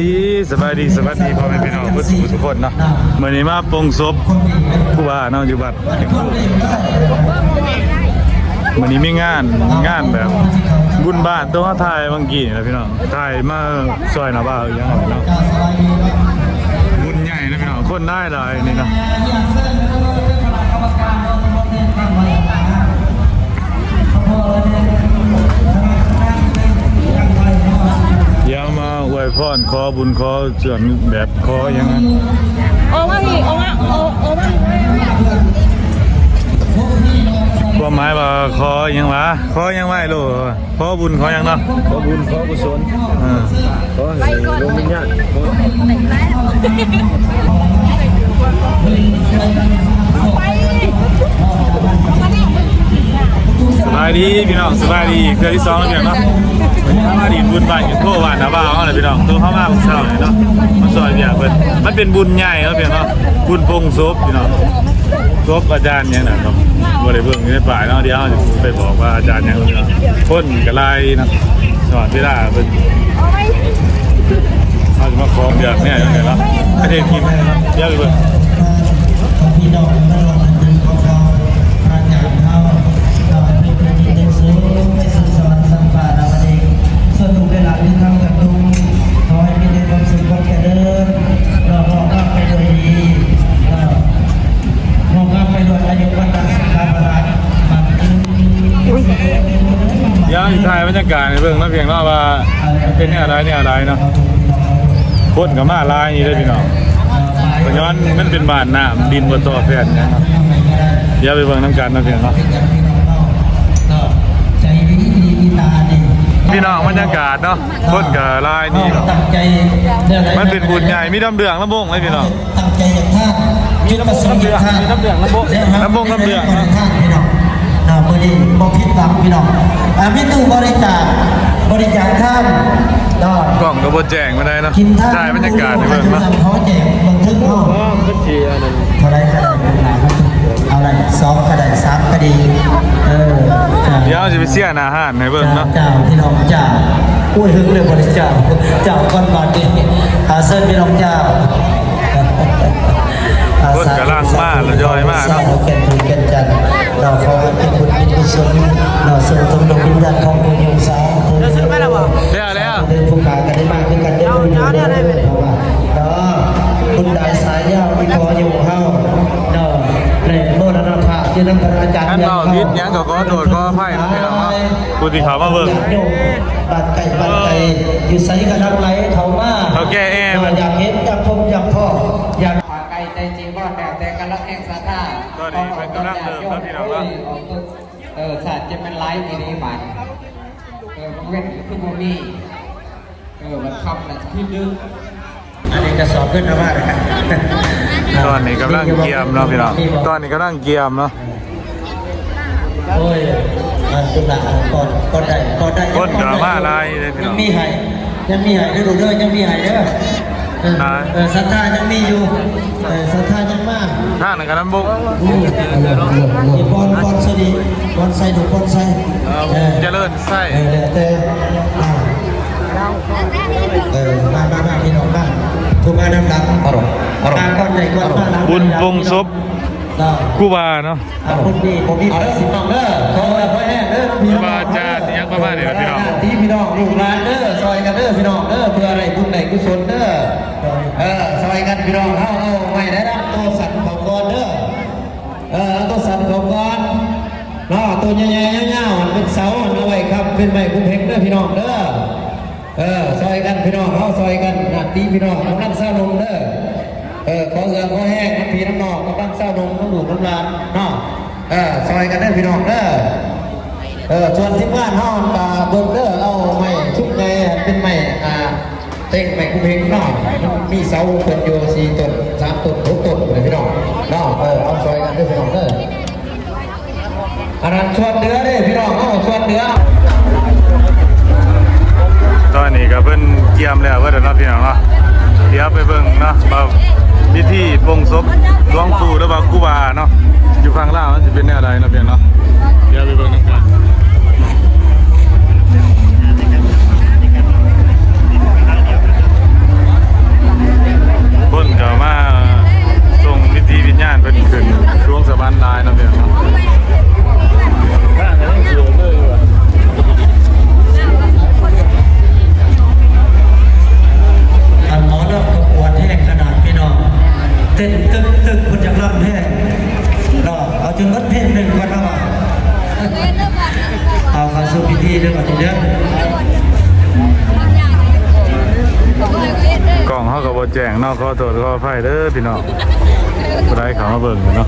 ดีสบายดีสวัสดีพ่อแม่พี่น้องเพื่อนทุกคนเนาะมื่อนี้มาปงศพผู้ว่าเนาะอยู่บัดมื่อนี้มีงานงานแบบบุญบ้านตัวถ่ายบางกี่นะพี่น้องถ่ายมาซอยหน้าบ้านอีกอยังไงเนาะบุญใหญ่นะพี่น้องคนได้หลยนี่เนาะเพรขอบุญขอเจือนแบบขออยังไงโอ้มาพี่โอ้มาโอ้โอ้มาความหมายว่าขออยังวะขออยังไงลูกขอบุญขออยังเนาะขอบุญขอกุศลอ่าขอให้ดวงวิญญาณขอไปสบายดีพี่น้องสบายดีเทือที่สองแล้วพี่น้องเนาะวันนี้ มาดินบุญบ้านอยู่โคหวานนะบ้าวอะไรพี่น้องตัวเข้ามาของเช้าเลยเนาะมาซอยเบียร์เพิ่นมันเป็นบุญใหญ่เนาะพี่น้องบุญพงศพพี่น้องศพอาจารย์ยังน่ะเนาะบ่ได้เบิ่งอยู่ในป่าเนาะเดี๋ยวจะไปบอกว่าอาจารย์ยังพ่นกระไลเนะสอนเวลาเพิ่นโอ้ยเขาจะมาของเบียร์เนี่ยยังไงเนาะประเทศทีมเดี๋ยวไปเบิ่งพี่องได้ลงดึง ถ่ายบรรยากาศในเบิ่งเนาะเพียงเนาะว่ามันเป็นเนี่ยอะไรเนี่ยอะไรเนาะพ่นกับมาลายนี่ได้อพี่น้องก็ย้อนมันเป็นบ้านน้ำดินบนตัวแฟนนะครับเดี๋ยวไปเบิ่งน้ำกันนะพี่น้องใจดีดีมีตาดีพี่น้องบรรยากาศเนาะคนกับลายนี่ตั้งใจมันเป็นบุญใหญ่มีดำเดืองลำบงเลยพี่น้องตั้งใจอย่างท่านมีน้ำบงน้ำเดืองมีน้ำเดืองน้ำบงน้ำบงน้ำเดืองท่า นพี่น้องนะมือดีบ่ผิดหวังพี่น้องอ่ามีตู้บริจาคบริจาคท่านก็กล้องก็บ่แจ้งมาได้เนาะกินท่านได้บรรยากาศในเบิ่งเนาะเขาแจกบันทึกห้องอ๋อก็เชียร์นั่นเท่าไรก็ได้เอาอะไรสองก็ได้สามก็ดีเออจ้ะเดี๋ยวจะไปเสียหน้าห้านในเบิ่งเนาะเจ้าพี่น้องเจ้าอุ้ยหึงเลยบริเจ้าเจ้าก้อนบาทนี่อาเซินพี่น้องเจ้า คนกำลังมาแล้วย่อยมากเนาะเนาะแก่นถือแก่นจันทร์เราขอให้เป็นบุญเป็นกุศลเราส่งตรงดวงวิญญาณของพระยงสาธุเดี๋ยวซื้อไปแล้วบ่แล้วแล้วเดินผู้ขากันได้มากขึ้นกันได้บุญเอาเอาเนี่ยได้ไหมเนี่ยเพราะว่าเนาะคุณได้สายยาวที่ขออยู่เฮาเนาะแรงโมรณภาพที่นำพระอาจารย์ท่านเบาพิษยังก็ขอโทษขออภัยนะพี่น้องเนาะผู้ที่เขามาเบิ่งโยมบัดไก่บัดไก่อยู่ไสกันทั้งไหลเขามาเขาแก้แอร์มันอยากเห็นอยากพบอยากพ่อ จจริงว่าแต่แต่กันละแห่งสาธาตอนนี้เป็นกำลังเริ่มแล้วพี่น้องเนาะเออศาสตร์จะเป็นไลฟ์ทีนี้บาทเออมันเว้นคือโมมีเออมันคำแต่ที่ดึงอันนี้จะสอบขึ้นนะว่าตอนนี้กำลังเกียมเนาะพี่น้องตอนนี้กำลังเกียมเนาะโอ้ยอันตุลาก่อนก่อนได้ก่อนได้คนก็มาหลายเลยพี่น้ยัองงมีให้ยังมีให้เด้อลูกเด้อยังมีให้เด้อเออหลาย เออศรัทธายังมีอยู่เออศรัทธายังมากท่านนกับน้ำบกอืมอีบอลบอลสดีบอลใส่ถูกบอลใส่เอ่อเจริญไส้เออแล้วแต่อ่าเออมามามาพี่น้องมาผู้มานำดับอร่อยอร่อยก่อนใหญ่ก่อนมาหลังบุญปงศพได้ ครูบาเนาะอ่าผมดีผมดีเอาสิน้องเด้อขอแบบไว้แน่เด้อครูบาอาจารย์ยังประมาณนี้นะพี่น้องที่พี่น้องลูกหลานเด้อซอยกันเด้อพี่น้องเด้อเพื่ออะไรบุญไหนกุศลเด้อเออซอยกันพี่น้องเฮาเอาไว้ได้รับตัวสันของก่อนเด้อเออเอาตัวสันของก่อนเนาะตัวใหญ่ๆยาวๆมันเป็นเสาเอาไว้ครับเป็นไม้คุ้มเพงเด้อพี่น้องเด้อเออซอยกันพี่น้องเฮาซอยกันนะดีพี่น้องกำลังเศร้านมเด้อ เออขอเอือขอแห้งน้ำพีน้ำนองกำลังเศร้านมน้ำดูดน้ำลานเนาะเออซอยกันเด้พี่น้องเด้อเออส่วนที่บ้านห้องตาเบิ่งเด้อเอาไม้ชุบไงเป็นไม้อ่าเต็งไม้คุ้มเพงเนาะมีเสาเปิดอยู่สี่ต้นสามต้นหกต้นเลยพี่น้องเนาะเออเอาซอยกันเด้พี่น้องเด้ออันนั้นชวนเดือเด้พี่น้องเอาชวนเดือตอนนี้ก็เพิ่นเกียมแล้วเดี๋ยวเนาะพี่น้องเนาะเดี๋ยวไปเบิ่งเนาะว่า พิธีปงศพหลวงปู่หรือว่ากูบาเนาะอยู่ข้างล่างมันจะเป็นแนวใดเนาะพี่น้องเนาะเดี๋ยวไปเบิ่งนำกัน เด้อพี่น้องบ่ได้เขามาเบิ่งเนาะ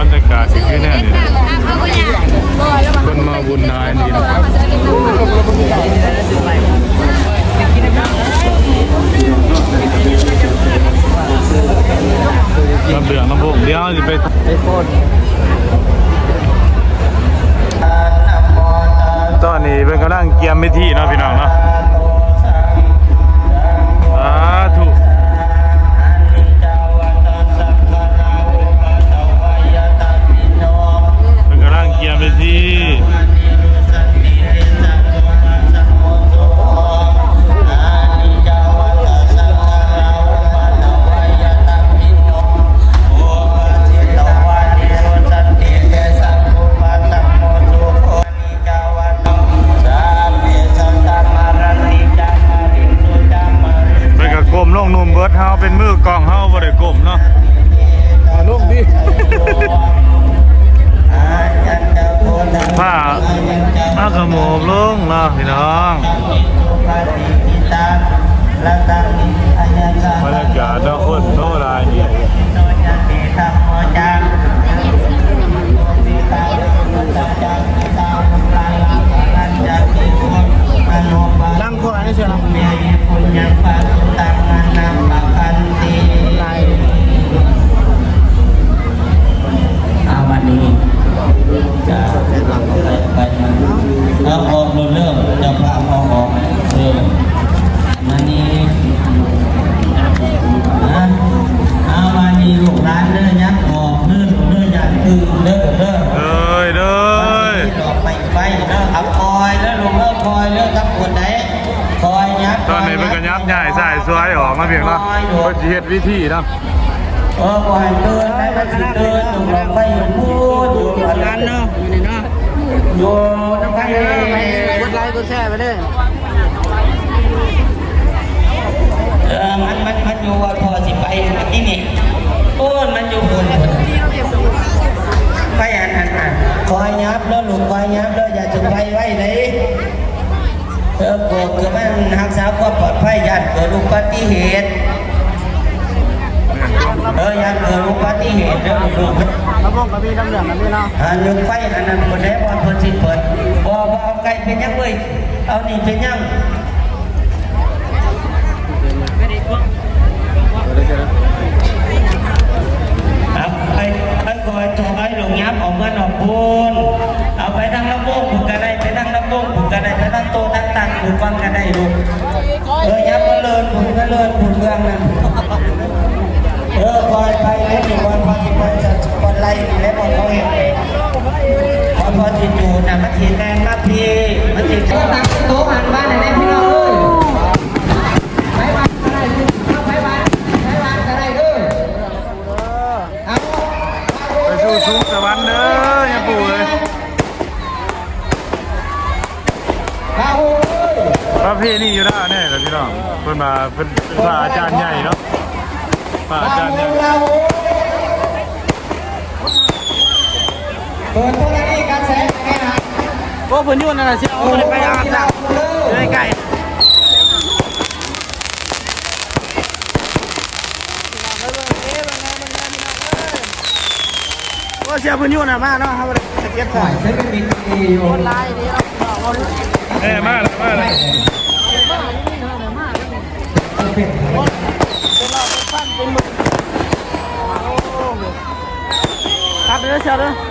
บรรยากาศสิคือแน่นี่ข้าวข้าวก็อยากบ่แล้วมาคนมาบุญนายนี่นะมาจะกินข้าวลำเดืองลำพงเดี๋ยวสิไปไอโฟนตอนนี้เพิ่นกำลังเกียมเวทีเนาะพี่น้องเนาะายสวยออกมาเพียงเนาะเพิ่นสิเฮ็ดวิธีเนาะเออคอยเตือนได้ก็สิเตือนถูกเราไปอยู่พูดอยู่อันนั้นเนาะอยู่นี่เนาะอยู่น้ำกันเลยกดไลค์กดแชร์ไปเลยเออมันมันมันอยู่ว่าพอสิไปที่นี่โอ้ยมันอยู่บนไปอันนั้นอะคอยยับแล้วลูกคอยยับแล้วอย่าถึงไปไว้เลย เออโกคือมันรักษาความปลอดภัยยันเกิดอุบัติเหตุเออยันเกิดอุบัติเหตุเด้อลูกน้ำมงกับพี่น้ำเหลืองกับพี่เนาะอันหนึ่งไฟอันนั้นคนได้บอลคนสิเปิดบอบ่เอาไก่เป็นยังเว้ยเอานี่เป็นยังครับไปไปคอยตัวไอ้หลงยับออกเงินออกบุญเอาไปทั้งลำวงผูกกันได้ ไปทั้งลำวงผมก็ได้ไปนั่งโต้นั่งตังผมฟังกันได้ลูกเออยับมาเลินผมก็เลินผมเมืองนั่นเออคอยไปเล่นอยู่วันพอที่มันจะวันไล่นี่แล้วบอกเขาเห็นพอพอที่อยู่นะมันถีแรงมากพี่มันถีโตตังโตหันบ้านไหนพี่น้อง ประเพณีอยู่แล้วแน่ล่ะพี่น้องเพิ่นมาเพิ่นเป็นพระอาจารย์ใหญ่เนาะพระอาจารย์ใหญ่เปิดตัวนี้การแสงไงนะโอ้เพิ่นยู่นั่นน่ะเชียวเลยไปอาบน้ำเลยไก่เชียวเพิ่นยู่น่ะมาเนาะเฮาบ่ได้สเก็ตฝ่าใส่ยเซนต์มีอนไลน์นี่เราบอกว่าแม่มาแล้วมาแล้ว เป็นเราเป็นฟันเป็นหมึกครับเด้อเชียวเด้อ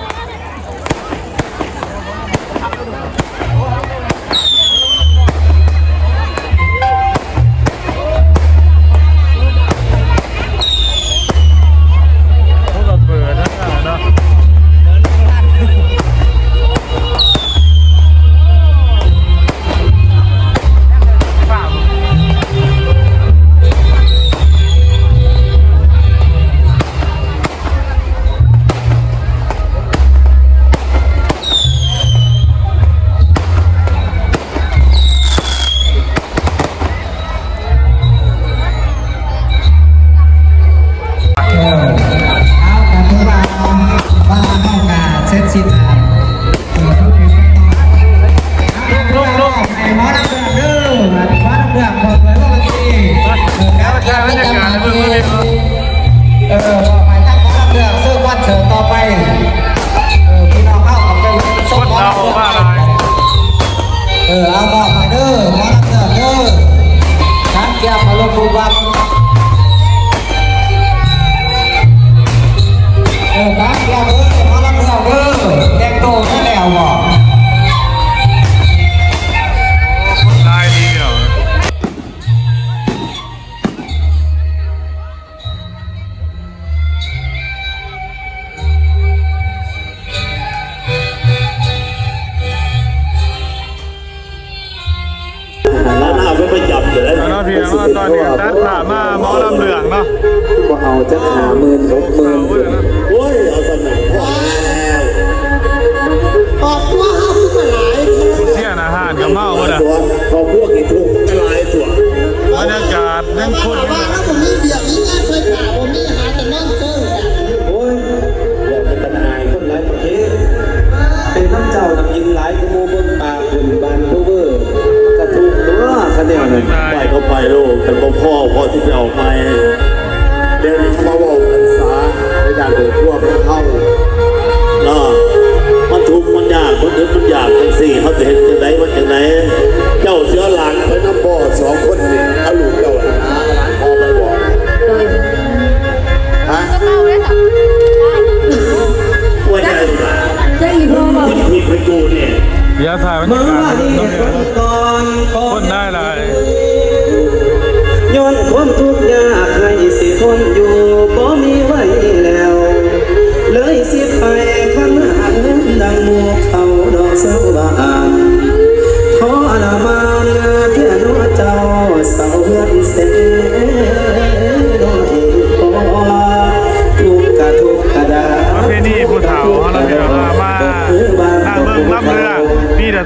没有了 แล้วเนาะพี่าตอนนี้ตัดขามาหมอลำเหลืองเนาะก็เอาจะหาหมื่นหกหมื่นโอ้ยเอาสนับพ่อแล้วออกตัวห้าสิบหลายเสียอาหารกับเมาบ่ล่ะตัวพอพวกอีกทุกกระไรตัวบรรยากาศนั่งคน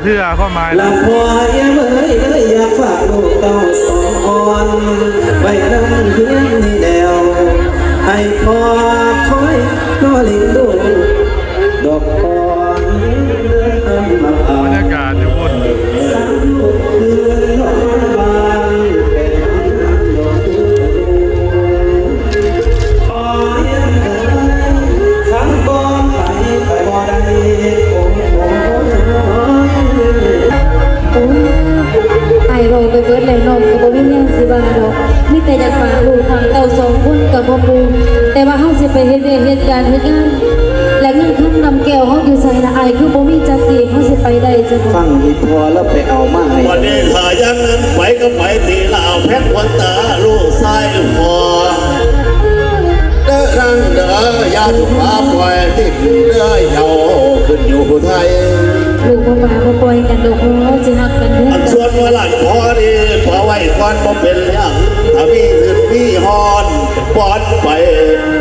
เทือเข้ามาลำพอยเมื่อยเลยอยากฝากลูกเต้าสองอ่อนไว้นั่งเพื่อนนี่แนวให้พ่อคอยนอลิงดูดอกอ่อนเดินมาบอ่ารรยากาศอยู่บนสังลูกคืนนอนบาน อยู่ไสละอายคือบ่มีจักรีเฮาสิไปได้จังฟังอีพอแล้วไปเอามาให้วันนี้ถ้ายังนั้นไปก็ไปทีละเอาเพชรวันตาลูกไส้พอเด้อครั้งเด้อยาสุภาพปล่อยที่เด้อเยาขึ้นอยู่ผู้ไทยลูกบ่มาบ่ปล่อยกันดอกเฮาสิฮักกันเด้อันอส่วนว่าหลังพอดีพอไว้ก่อนบ่เป็นหยังถ้ามีขึ้นมีฮอน ปอนไป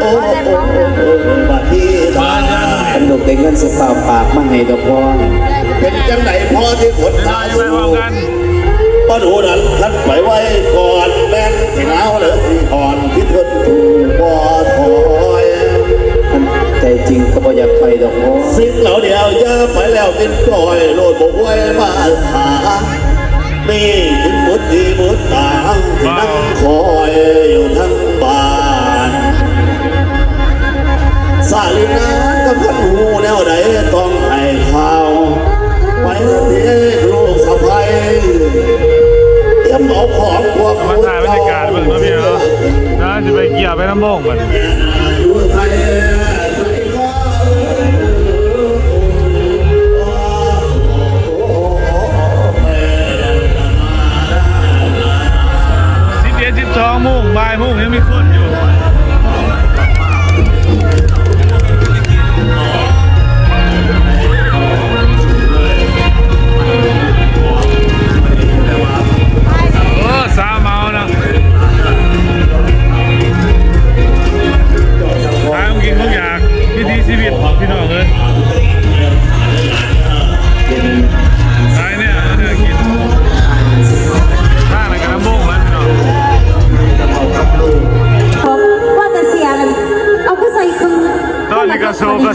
โอ้โอ้โอ้โอ้บัดนี้ทานเป็นลูกได้เงินสิเปล่าปากมาให้ดอกพอเป็นจังไหนพอที่ขนเวลาตาจะไปสูพร้อมกันป้าดูนั้นทัดไปไว้ก่อนแม่นที่หนาวเหลือที่อ่อนที่ทนถูกบ่ถอยใจจริงก็บ่อยากไปดอกพอสิ่งเหล่าเดียวย่าไปแล้วเป็นกลอยโลดบอกไว้มาหานี่ถึง ดดีหมดตางที่นั่งคอยอยู่ทั้งบ้านสาลินากับคนหูแนวใดต้องให้ข่าวไปสเทีลูกสะพ้ายเตรียมเอาของพวกมาถ่ายบรรยากาศเบิ่งเนาะพี่เนาะน่าจะไปเกี่ยวไปน้ำโมงมันอยู่ไทย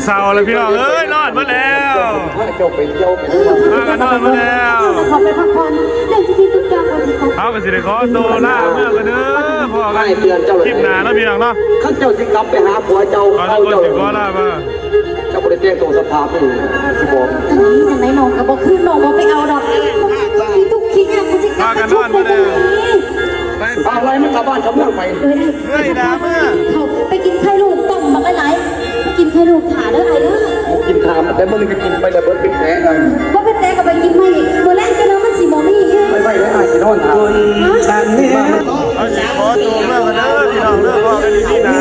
เศร้าแล้วพี่น้องเอ้ยนอนมาแล้วมากันนอนมาแล้วขอไปพักผ่อนเรื่องที่ที่ทุกอย่างก็สิขอเอาไปสิได้ขอโตล่าเมื่อกันเด้อพ่อกันคลิปหน้าเนาะพี่น้องเนาะข้าเจ้าสิกลับไปหาผัวเจ้าขอทุกคนสิขอลามาเจ้าบ่ได้แจ้งตรงสภาพนี่สิบอกจังนี้จังไหนน้องก็บอกคือน้องบอกไปเอาดอกที่ทุกคิดอย่างกูจะกลับมาทุกคนนี้ไปเอาอะไรมันกลับบ้านกลับเมืองไปเอ้ยเฮ้ยดาเมื่อเขาไปกินไข่ลูก ให้ลูกขาเด้ไอ้เด้อกินถามแต่มึงก็กินไปแต่เบิร์ดปิดแผลกันว่าไปแต่กัไปกินไม่โมแรกจะน้องมันสีบอมี่ไม่ไม่ไม่ไม่สีนอนถามฉันเนี่ยขอตัวมื่กันเด้อพี่น้องเลิกพอกันดีๆนะ